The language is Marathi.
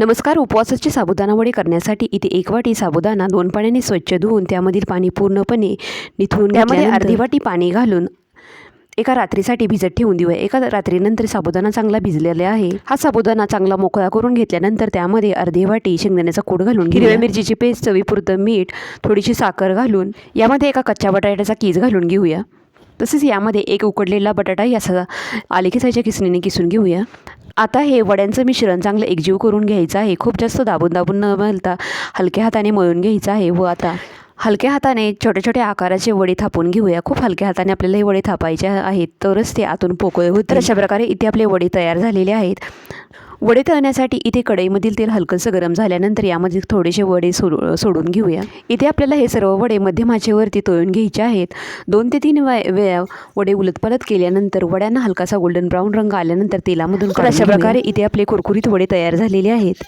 नमस्कार उपवासाची साबुदाणा वडे करण्यासाठी इथे एक वाटी साबुदाणा दोन पाण्याने स्वच्छ धुवून त्यामधील पाणी पूर्णपणे निथळून त्यामध्ये अर्धी वाटी पाणी घालून एका रात्रीसाठी भिजत ठेवून देऊया. एका रात्रीनंतर साबुदाणा चांगला भिजलेला आहे. हा साबुदाणा चांगला मोकळा करून घेतल्यानंतर त्यामध्ये अर्धी वाटी शेंगदाण्याचा कूट घालून हिरव्या मिरचीची पेस्ट चवीपुरतं मीठ थोडीशी साखर घालून यामध्ये एका कच्च्या बटाट्याचा कीस घालून घेऊया. तसेच यामध्ये एक उकडलेला बटाटा याचा आले किसायच्या किसणीने किसून घेऊया. आता हे वड्यांचं मिश्रण चांगलं एकजीव करून घ्यायचं आहे. खूप जास्त दाबून दाबून न मलता हलक्या हाताने मळून घ्यायचं आहे व आता हलक्या हाताने छोट्या छोट्या आकाराचे वडे थापून घेऊया. खूप हलक्या हाताने आपल्याला हे वडे थापायचे आहेत तरच ते आतून पोकळे होते तर अशा प्रकारे इथे आपले वडे तयार झालेले आहेत. वडे तळण्यासाठी इथे कढईमधील तेल हलकंसं गरम झाल्यानंतर यामध्ये थोडेसे वडे सोडू सोडून घेऊया. इथे आपल्याला हे सर्व वडे मध्यम आचेवरती तळून घ्यायचे आहेत. दोन ते तीन वे वेळा वडे उलटपलट केल्यानंतर वड्यांना हलकासा गोल्डन ब्राऊन रंग आल्यानंतर तेलामधून अशा प्रकारे इथे आपले कुरकुरीत वडे तयार झालेले आहेत.